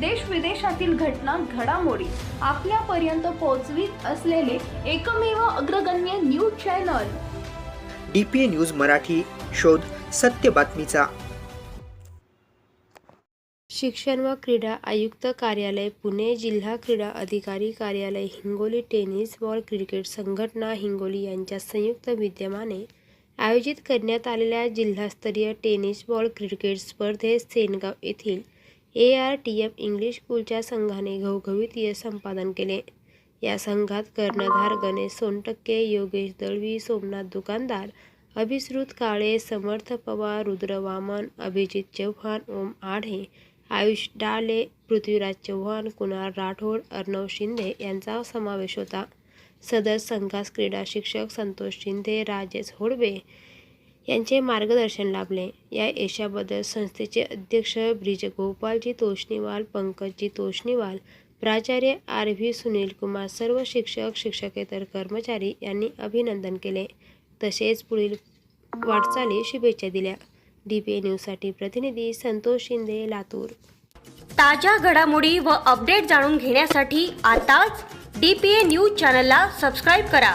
देश विदेशातील घटना घडामोडी आपल्यापर्यंत पोहोचवीत असलेले एकमेव अग्रगण्य news channel. D P A news Marathi शोध सत्य बातमीचा. शिक्षण व क्रीडा आयुक्त कार्यालय पुणे जिल्हा क्रीडा अधिकारी कार्यालय हिंगोली टेनिस बॉल क्रिकेट संघटना हिंगोली यांच्या संयुक्त विद्यमाने आयोजित करण्यात आलेल्या जिल्हास्तरीय टेनिस बॉल क्रिकेट स्पर्धेत सेनगाव येथील A R T M English स्कूलच्या संघाने घवघवीत यश संपादन केले. या संघात कर्णधार गणेश सोनटक्के योगेश दळवी सोमनाथ दुकानदार अभिसृत काळे समर्थ पवार रुद्र वामन अभिजित चव्हाण ओम आढे आयुष डाले पृथ्वीराज चव्हाण कुणाल राठोड अर्णव शिंदे यांचा समावेश होता. सदर संघास क्रीडा शिक्षक संतोष शिंदे राजेश होडबे यांचे मार्गदर्शन लाभले. या यशाबद्दल संस्थेचे अध्यक्ष ब्रिजगोपालजी तोष्णीवाल पंकजजी तोष्णीवाल प्राचार्य आर व्ही सुनील कुमार सर्व शिक्षक शिक्षकेतर कर्मचारी यांनी अभिनंदन केले. तसेच पुढील वाटचाली शुभेच्छा दिल्या. डी पी ए न्यूजसाठी प्रतिनिधी संतोष शिंदे लातूर. ताज्या घडामोडी व अपडेट जाणून घेण्यासाठी आताच डी पी ए न्यूज चॅनलला सबस्क्राईब करा.